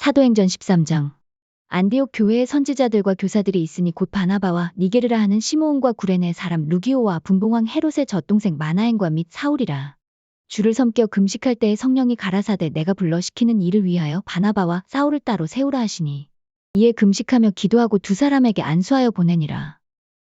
사도행전 13장 안디옥 교회의 선지자들과 교사들이 있으니 곧 바나바와 니게르라 하는 시므온과 구레네 사람 루기오와 분봉왕 헤롯의 젖동생 마나엔과 및 사울이라. 주를 섬겨 금식할 때에 성령이 가라사대 내가 불러 시키는 일을 위하여 바나바와 사울을 따로 세우라 하시니 이에 금식하며 기도하고 두 사람에게 안수하여 보내니라.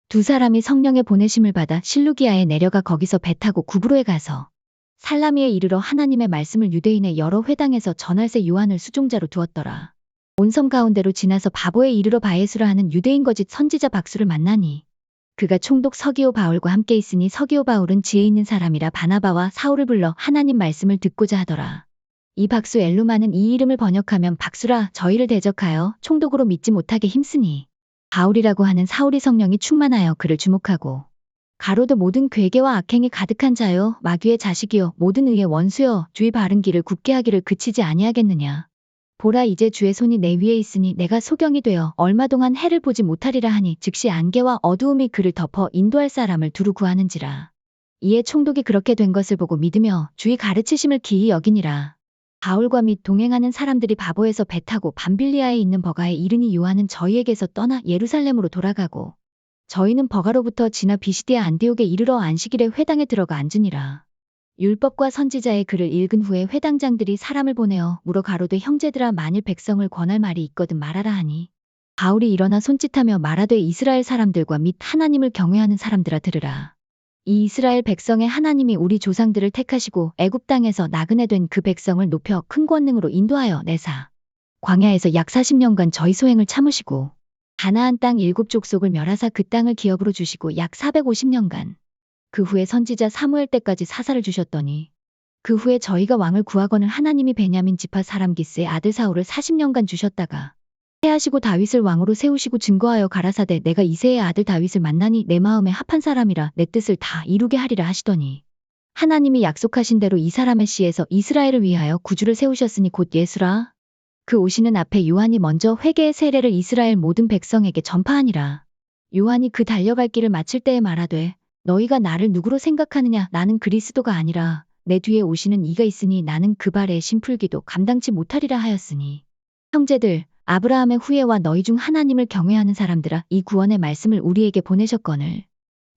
두 사람이 성령의 보내심을 받아 실루기아에 내려가 거기서 배 타고 구브로에 가서 살라미에 이르러 하나님의 말씀을 유대인의 여러 회당에서 전할세 요한을 수종자로 두었더라. 온섬 가운데로 지나서 바보에 이르러 바예수라 하는 유대인 거짓 선지자 박수를 만나니 그가 총독 서기오 바울과 함께 있으니 서기오 바울은 지혜 있는 사람이라 바나바와 사울을 불러 하나님 말씀을 듣고자 하더라. 이 박수 엘루마는 이 이름을 번역하면 박수라 저희를 대적하여 총독으로 믿지 못하게 힘쓰니 바울이라고 하는 사울이 성령이 충만하여 그를 주목하고 가로도 모든 괴계와 악행이 가득한 자요. 마귀의 자식이요 모든 의의 원수요 주의 바른 길을 굳게 하기를 그치지 아니하겠느냐? 보라 이제 주의 손이 내 위에 있으니 내가 소경이 되어 얼마 동안 해를 보지 못하리라 하니 즉시 안개와 어두움이 그를 덮어 인도할 사람을 두루 구하는지라. 이에 총독이 그렇게 된 것을 보고 믿으며 주의 가르치심을 기이 여기니라. 바울과 및 동행하는 사람들이 바보에서 배 타고 밤빌리아에 있는 버가에 이르니 요한은 저희에게서 떠나 예루살렘으로 돌아가고 저희는 버가로부터 지나 비시디아 안디옥에 이르러 안식일에 회당에 들어가 앉으니라. 율법과 선지자의 글을 읽은 후에 회당장들이 사람을 보내어 물어 가로되 형제들아 만일 백성을 권할 말이 있거든 말하라 하니 바울이 일어나 손짓하며 말하되 이스라엘 사람들과 및 하나님을 경외하는 사람들아 들으라. 이 이스라엘 백성의 하나님이 우리 조상들을 택하시고 애굽 땅에서 나그네 된 그 백성을 높여 큰 권능으로 인도하여 내사 광야에서 약 40년간 저희 소행을 참으시고 가나안 땅 일곱 족속을 멸하사 그 땅을 기업으로 주시고 약 450년간 그 후에 선지자 사무엘 때까지 사사를 주셨더니 그 후에 저희가 왕을 구하거늘 하나님이 베냐민 지파 사람 기스의 아들 사울을 40년간 주셨다가 해하시고 다윗을 왕으로 세우시고 증거하여 가라사대 내가 이세의 아들 다윗을 만나니 내 마음에 합한 사람이라 내 뜻을 다 이루게 하리라 하시더니 하나님이 약속하신 대로 이 사람의 씨에서 이스라엘을 위하여 구주를 세우셨으니 곧 예수라 그 오시는 앞에 요한이 먼저 회개의 세례를 이스라엘 모든 백성에게 전파하니라. 요한이 그 달려갈 길을 마칠 때에 말하되 너희가 나를 누구로 생각하느냐? 나는 그리스도가 아니라 내 뒤에 오시는 이가 있으니 나는 그 발에 심풀기도 감당치 못하리라 하였으니. 형제들 아브라함의 후예와 너희 중 하나님을 경외하는 사람들아 이 구원의 말씀을 우리에게 보내셨거늘.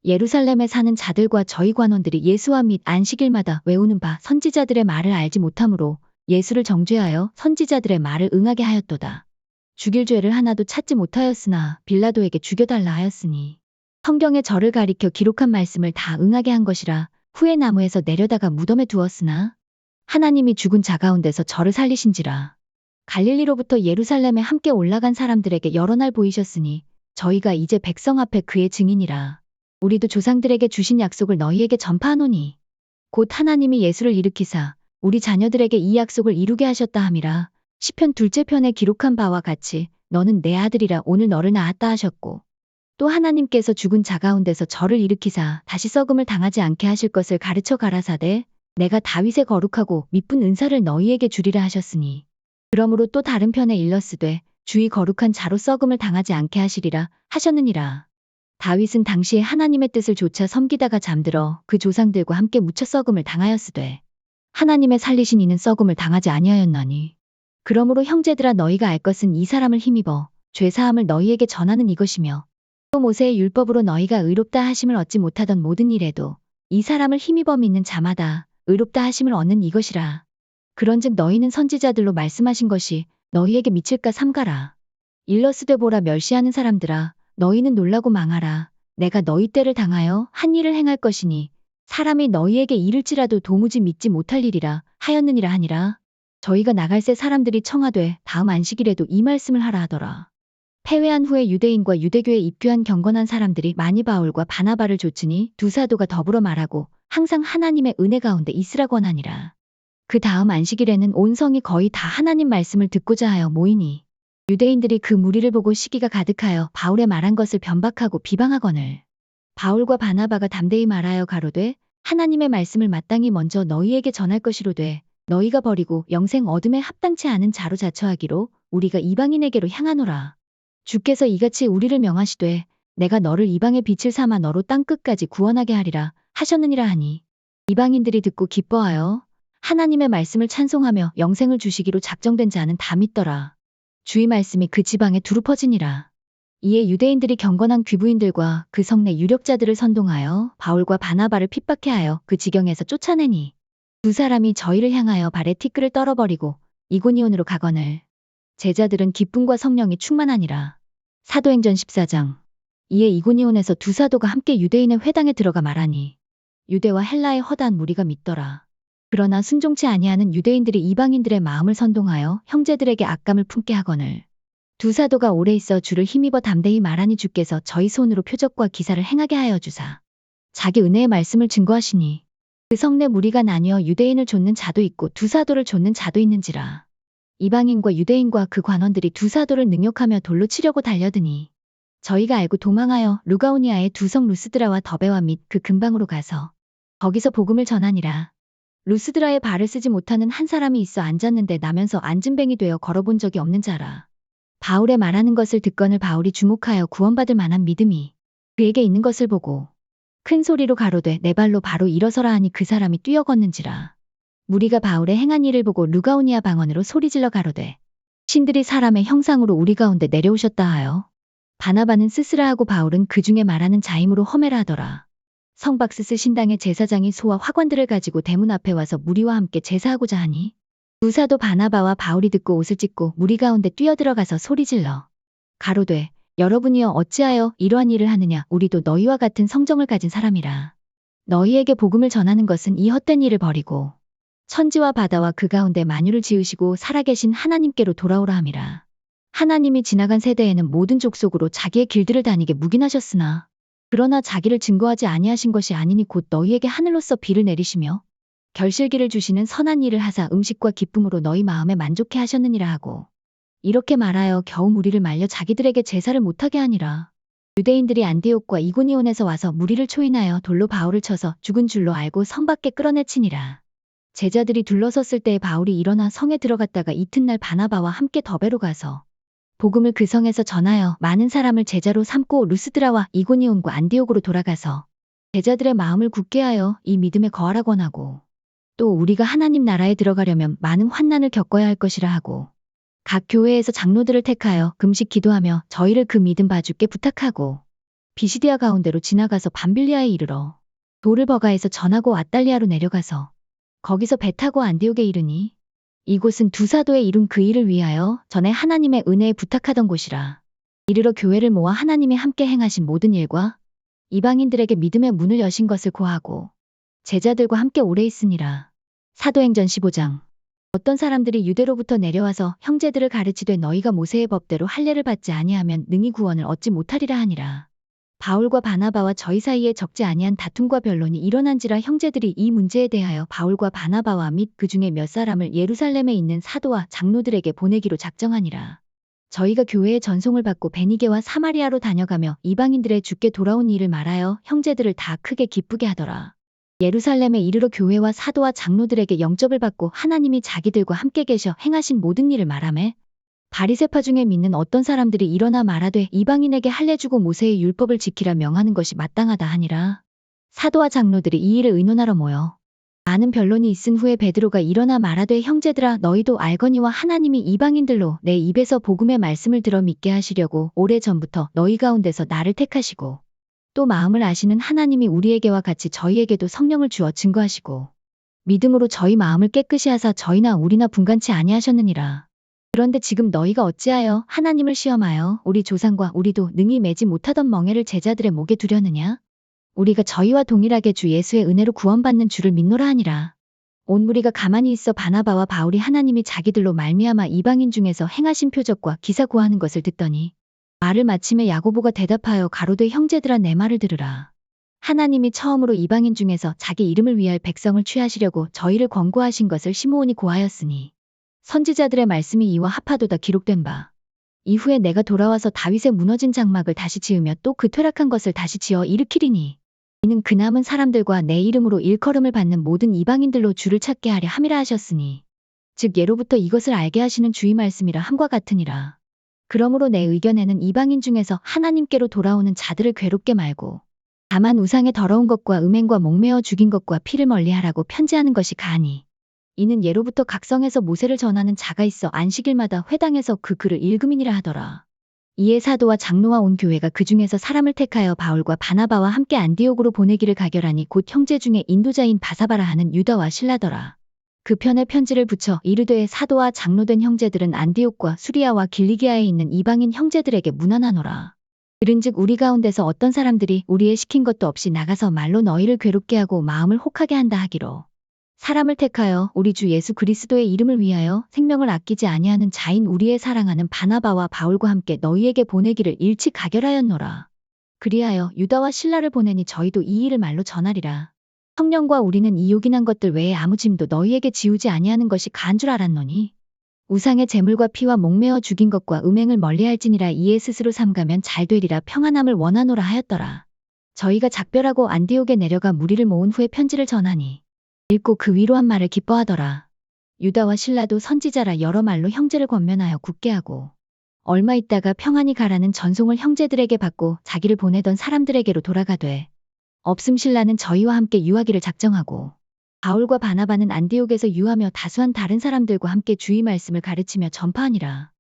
예루살렘에 사는 자들과 저희 관원들이 예수와 및 안식일마다 외우는 바 선지자들의 말을 알지 못하므로 예수를 정죄하여 선지자들의 말을 응하게 하였도다. 죽일 죄를 하나도 찾지 못하였으나 빌라도에게 죽여달라 하였으니 성경에 저를 가리켜 기록한 말씀을 다 응하게 한 것이라 후에 나무에서 내려다가 무덤에 두었으나 하나님이 죽은 자 가운데서 저를 살리신지라. 갈릴리로부터 예루살렘에 함께 올라간 사람들에게 여러 날 보이셨으니 저희가 이제 백성 앞에 그의 증인이라. 우리도 조상들에게 주신 약속을 너희에게 전파하노니. 곧 하나님이 예수를 일으키사 우리 자녀들에게 이 약속을 이루게 하셨다 함이라. 시편 둘째 편에 기록한 바와 같이 너는 내 아들이라 오늘 너를 낳았다 하셨고 또 하나님께서 죽은 자 가운데서 저를 일으키사 다시 썩음을 당하지 않게 하실 것을 가르쳐 가라사대 내가 다윗의 거룩하고 미쁜 은사를 너희에게 주리라 하셨으니 그러므로 또 다른 편에 일렀으되 주의 거룩한 자로 썩음을 당하지 않게 하시리라 하셨느니라. 다윗은 당시에 하나님의 뜻을 조차 섬기다가 잠들어 그 조상들과 함께 묻혀 썩음을 당하였으되 하나님의 살리신 이는 썩음을 당하지 아니하였나니. 그러므로 형제들아 너희가 알 것은 이 사람을 힘입어 죄 사함을 너희에게 전하는 이것이며 또 모세의 율법으로 너희가 의롭다 하심을 얻지 못하던 모든 일에도 이 사람을 힘입어 믿는 자마다 의롭다 하심을 얻는 이것이라. 그런즉 너희는 선지자들로 말씀하신 것이 너희에게 미칠까 삼가라. 일러스되 보라 멸시하는 사람들아 너희는 놀라고 망하라. 내가 너희 때를 당하여 한 일을 행할 것이니 사람이 너희에게 이를지라도 도무지 믿지 못할 일이라 하였느니라 하니라. 저희가 나갈 새 사람들이 청하되 다음 안식일에도 이 말씀을 하라 하더라. 패회한 후에 유대인과 유대교에 입교한 경건한 사람들이 많이 바울과 바나바를 좇으니 두 사도가 더불어 말하고 항상 하나님의 은혜 가운데 있으라고 하니라. 그 다음 안식일에는 온 성이 거의 다 하나님 말씀을 듣고자 하여 모이니 유대인들이 그 무리를 보고 시기가 가득하여 바울의 말한 것을 변박하고 비방하거늘 바울과 바나바가 담대히 말하여 가로되 하나님의 말씀을 마땅히 먼저 너희에게 전할 것이로되 너희가 버리고 영생 얻음에 합당치 않은 자로 자처하기로 우리가 이방인에게로 향하노라. 주께서 이같이 우리를 명하시되 내가 너를 이방의 빛을 삼아 너로 땅 끝까지 구원하게 하리라 하셨느니라 하니 이방인들이 듣고 기뻐하여 하나님의 말씀을 찬송하며 영생을 주시기로 작정된 자는 다 믿더라. 주의 말씀이 그 지방에 두루 퍼지니라. 이에 유대인들이 경건한 귀부인들과 그 성내 유력자들을 선동하여 바울과 바나바를 핍박해 하여 그 지경에서 쫓아내니 두 사람이 저희를 향하여 발에 티끌을 떨어버리고 이고니온으로 가거늘 제자들은 기쁨과 성령이 충만하니라. 사도행전 14장 이에 이고니온에서 두 사도가 함께 유대인의 회당에 들어가 말하니 유대와 헬라의 허다한 무리가 믿더라. 그러나 순종치 아니하는 유대인들이 이방인들의 마음을 선동하여 형제들에게 악감을 품게 하거늘 두 사도가 오래 있어 주를 힘입어 담대히 말하니 주께서 저희 손으로 표적과 기사를 행하게 하여 주사 자기 은혜의 말씀을 증거하시니 그 성내 무리가 나뉘어 유대인을 좇는 자도 있고 두 사도를 좇는 자도 있는지라 이방인과 유대인과 그 관원들이 두 사도를 능욕하며 돌로 치려고 달려드니 저희가 알고 도망하여 루가오니아의 두 성 루스드라와 더베와 및 그 근방으로 가서 거기서 복음을 전하니라. 루스드라에 발을 쓰지 못하는 한 사람이 있어 앉았는데 나면서 앉은뱅이 되어 걸어본 적이 없는 자라. 바울의 말하는 것을 듣거늘 바울이 주목하여 구원받을 만한 믿음이 그에게 있는 것을 보고 큰 소리로 가로되 내 발로 바로 일어서라 하니 그 사람이 뛰어 걷는지라. 무리가 바울의 행한 일을 보고 루가오니아 방언으로 소리질러 가로되 신들이 사람의 형상으로 우리 가운데 내려오셨다 하여 바나바는 스스라 하고 바울은 그 중에 말하는 자임으로 험해라 하더라. 성박스스 신당의 제사장이 소와 화관들을 가지고 대문 앞에 와서 무리와 함께 제사하고자 하니 우사도 바나바와 바울이 듣고 옷을 찢고 무리 가운데 뛰어들어가서 소리질러. 가로되 여러분이여 어찌하여 이러한 일을 하느냐? 우리도 너희와 같은 성정을 가진 사람이라. 너희에게 복음을 전하는 것은 이 헛된 일을 버리고 천지와 바다와 그 가운데 만유를 지으시고 살아계신 하나님께로 돌아오라 함이라. 하나님이 지나간 세대에는 모든 족속으로 자기의 길들을 다니게 묵인하셨으나 그러나 자기를 증거하지 아니하신 것이 아니니 곧 너희에게 하늘로서 비를 내리시며 결실기를 주시는 선한 일을 하사 음식과 기쁨으로 너희 마음에 만족해 하셨느니라 하고 이렇게 말하여 겨우 무리를 말려 자기들에게 제사를 못하게 하니라. 유대인들이 안디옥과 이고니온에서 와서 무리를 초인하여 돌로 바울을 쳐서 죽은 줄로 알고 성 밖에 끌어내치니라. 제자들이 둘러섰을 때에 바울이 일어나 성에 들어갔다가 이튿날 바나바와 함께 더베로 가서 복음을 그 성에서 전하여 많은 사람을 제자로 삼고 루스드라와 이고니온과 안디옥으로 돌아가서 제자들의 마음을 굳게 하여 이 믿음에 거하라 권하고 또 우리가 하나님 나라에 들어가려면 많은 환난을 겪어야 할 것이라 하고 각 교회에서 장로들을 택하여 금식 기도하며 저희를 그 믿음 봐주께 부탁하고 비시디아 가운데로 지나가서 밤빌리아에 이르러 돌을 버가에서 전하고 아달리아로 내려가서 거기서 배 타고 안디옥에 이르니 이곳은 두 사도의 이룬 그 일을 위하여 전에 하나님의 은혜에 부탁하던 곳이라. 이르러 교회를 모아 하나님이 함께 행하신 모든 일과 이방인들에게 믿음의 문을 여신 것을 고하고 제자들과 함께 오래 있으니라. 사도행전 15장 어떤 사람들이 유대로부터 내려와서 형제들을 가르치되 너희가 모세의 법대로 할례를 받지 아니하면 능히 구원을 얻지 못하리라 하니라. 바울과 바나바와 저희 사이에 적지 아니한 다툼과 변론이 일어난지라 형제들이 이 문제에 대하여 바울과 바나바와 및 그 중에 몇 사람을 예루살렘에 있는 사도와 장로들에게 보내기로 작정하니라. 저희가 교회의 전송을 받고 베니게와 사마리아로 다녀가며 이방인들의 주께 돌아온 일을 말하여 형제들을 다 크게 기쁘게 하더라. 예루살렘에 이르러 교회와 사도와 장로들에게 영접을 받고 하나님이 자기들과 함께 계셔 행하신 모든 일을 말하매 바리세파 중에 믿는 어떤 사람들이 일어나 말하되 이방인에게 할례 주고 모세의 율법을 지키라 명하는 것이 마땅하다 하니라. 사도와 장로들이 이 일을 의논하러 모여 많은 변론이 있은 후에 베드로가 일어나 말하되 형제들아 너희도 알거니와 하나님이 이방인들로 내 입에서 복음의 말씀을 들어 믿게 하시려고 오래 전부터 너희 가운데서 나를 택하시고 또 마음을 아시는 하나님이 우리에게와 같이 저희에게도 성령을 주어 증거하시고 믿음으로 저희 마음을 깨끗이 하사 저희나 우리나 분간치 아니하셨느니라. 그런데 지금 너희가 어찌하여 하나님을 시험하여 우리 조상과 우리도 능히 매지 못하던 멍에를 제자들의 목에 두려느냐? 우리가 저희와 동일하게 주 예수의 은혜로 구원받는 주를 믿노라 하니라. 온 무리가 가만히 있어 바나바와 바울이 하나님이 자기들로 말미암아 이방인 중에서 행하신 표적과 기사 구하는 것을 듣더니 말을 마침에 야고보가 대답하여 가로되 형제들아 내 말을 들으라. 하나님이 처음으로 이방인 중에서 자기 이름을 위할 백성을 취하시려고 저희를 권고하신 것을 시므온이 고하였으니 선지자들의 말씀이 이와 합하도다 기록된 바. 이후에 내가 돌아와서 다윗의 무너진 장막을 다시 지으며 또 그 퇴락한 것을 다시 지어 일으키리니. 이는 그 남은 사람들과 내 이름으로 일컬음을 받는 모든 이방인들로 주를 찾게 하려 함이라 하셨으니. 즉 예로부터 이것을 알게 하시는 주의 말씀이라 함과 같으니라. 그러므로 내 의견에는 이방인 중에서 하나님께로 돌아오는 자들을 괴롭게 말고 다만 우상의 더러운 것과 음행과 목매어 죽인 것과 피를 멀리하라고 편지하는 것이 가하니 이는 예로부터 각성에서 모세를 전하는 자가 있어 안식일마다 회당에서 그 글을 읽음이니라 하더라. 이에 사도와 장로와 온 교회가 그 중에서 사람을 택하여 바울과 바나바와 함께 안디옥으로 보내기를 가결하니 곧 형제 중에 인도자인 바사바라 하는 유다와 신라더라. 그 편에 편지를 붙여 이르되 사도와 장로된 형제들은 안디옥과 수리아와 길리기아에 있는 이방인 형제들에게 문안하노라. 그런즉 우리 가운데서 어떤 사람들이 우리의 시킨 것도 없이 나가서 말로 너희를 괴롭게 하고 마음을 혹하게 한다 하기로 사람을 택하여 우리 주 예수 그리스도의 이름을 위하여 생명을 아끼지 아니하는 자인 우리의 사랑하는 바나바와 바울과 함께 너희에게 보내기를 일찍 가결하였노라. 그리하여 유다와 신라를 보내니 저희도 이 일을 말로 전하리라. 성령과 우리는 이 요긴한 것들 외에 아무 짐도 너희에게 지우지 아니하는 것이 간 줄 알았노니 우상의 재물과 피와 목매어 죽인 것과 음행을 멀리할지니라 이에 스스로 삼가면 잘 되리라 평안함을 원하노라 하였더라. 저희가 작별하고 안디옥에 내려가 무리를 모은 후에 편지를 전하니 읽고 그 위로한 말을 기뻐하더라. 유다와 신라도 선지자라 여러 말로 형제를 권면하여 굳게 하고 얼마 있다가 평안히 가라는 전송을 형제들에게 받고 자기를 보내던 사람들에게로 돌아가되 없음 신라는 저희와 함께 유하기를 작정하고 바울과 바나바는 안디옥에서 유하며 다수한 다른 사람들과 함께 주의 말씀을 가르치며 전파하니라.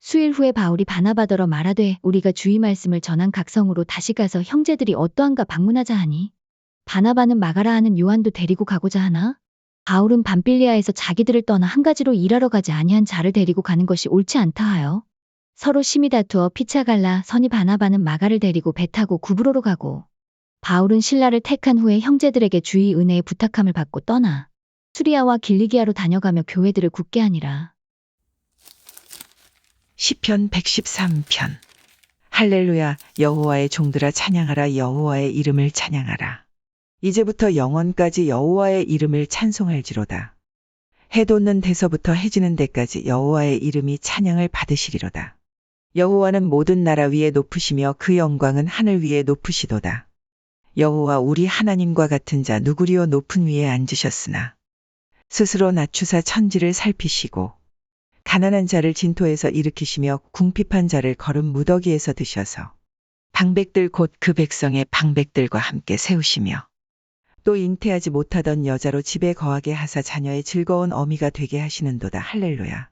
수일 후에 바울이 바나바더러 말하되 우리가 주의 말씀을 전한 각성으로 다시 가서 형제들이 어떠한가 방문하자 하니 바나바는 마가라 하는 요한도 데리고 가고자 하나 바울은 밤빌리아에서 자기들을 떠나 한 가지로 일하러 가지 아니한 자를 데리고 가는 것이 옳지 않다 하여 서로 심히 다투어 피차 갈라 선이 바나바는 마가를 데리고 배 타고 구브로로 가고 바울은 신라를 택한 후에 형제들에게 주의 은혜의 부탁함을 받고 떠나 수리아와 길리기아로 다녀가며 교회들을 굳게 하니라. 시편 113편. 할렐루야 여호와의 종들아 찬양하라 여호와의 이름을 찬양하라. 이제부터 영원까지 여호와의 이름을 찬송할지로다. 해 돋는 데서부터 해 지는 데까지 여호와의 이름이 찬양을 받으시리로다. 여호와는 모든 나라 위에 높으시며 그 영광은 하늘 위에 높으시도다 여호와 우리 하나님과 같은 자 누구리요 높은 위에 앉으셨으나 스스로 낮추사 천지를 살피시고 가난한 자를 진토에서 일으키시며 궁핍한 자를 걸음 무더기에서 드셔서 방백들 곧 그 백성의 방백들과 함께 세우시며 또 잉태하지 못하던 여자로 집에 거하게 하사 자녀의 즐거운 어미가 되게 하시는도다 할렐루야.